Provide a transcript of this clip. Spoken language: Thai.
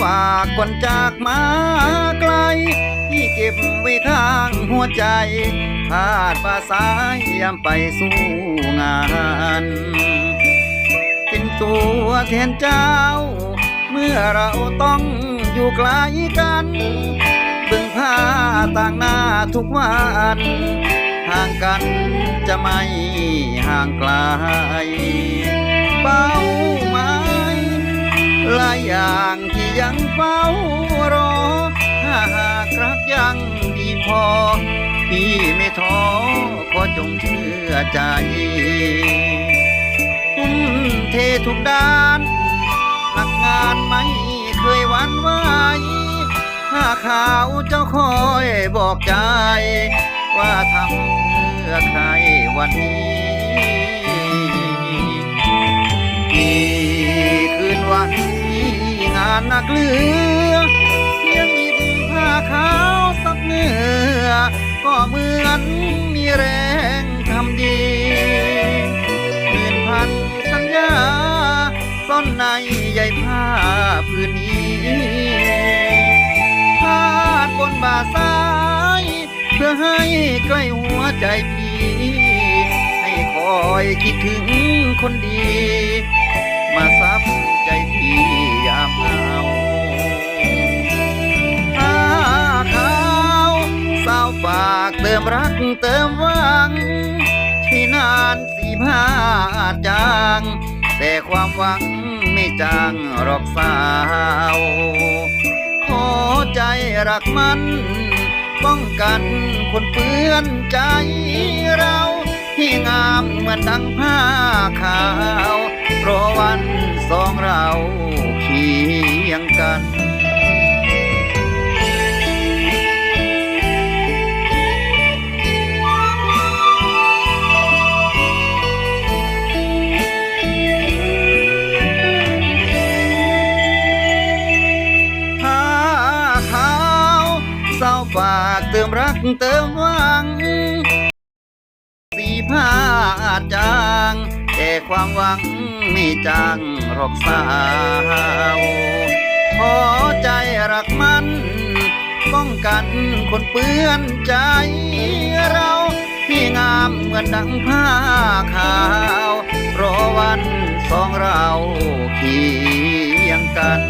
ฝากก่อนจากมาไกล ที่เก็บไว้ข้างหัวใจพาดภาษายยามไปสู้งาน เป็นตัวแทนเจ้า เมื่อเราต้องอยู่ไกลกันบึงผ้าต่างหน้าทุกวันห่างกันจะไม่ห่างไกลเป้าหมายหลายอย่าง ยังเฝ้ารอ ถ้าหากรักยังดีพอ พี่ไม่ท้อขอจงเชื่อใจทุ่มเททุกด้านหลักงานไม่เคยหวันไหวถ้าข่าวเจ้าคอยบอกใจ ว่าทำเพื่อใครวันนี้านนักเลือเพียงหยิบผ้าขาวสักเนื้อ ก็เหมือนมีแรงทำดีหมื่นพันสัญญาซ่อนในใยผ้าผืนนี้พาดบนบ่าซ้าย เพื่อให้ใกล้หัวใจพี่ ให้คอยคิดถึงคนดี มาซับใจพี่ มรักเติมหวังที่นานสีผ้าจจาง แต่ความหวังไม่จางหรอกสาวขอใจรักมัน ป้องกันคนเปื้อนใจเราที่งามเหมือนดังผ้าขาว เพราะวันสองเราากเติมรักเติมหวัง สีผ้าอาจางแต่ความหวังไม่จางหรอกสาวขอใจรักมันป้องกันคนเปื้อนใจเราที่งามเหมือนดังผ้าขาวรอวันสองเราเคียงกัน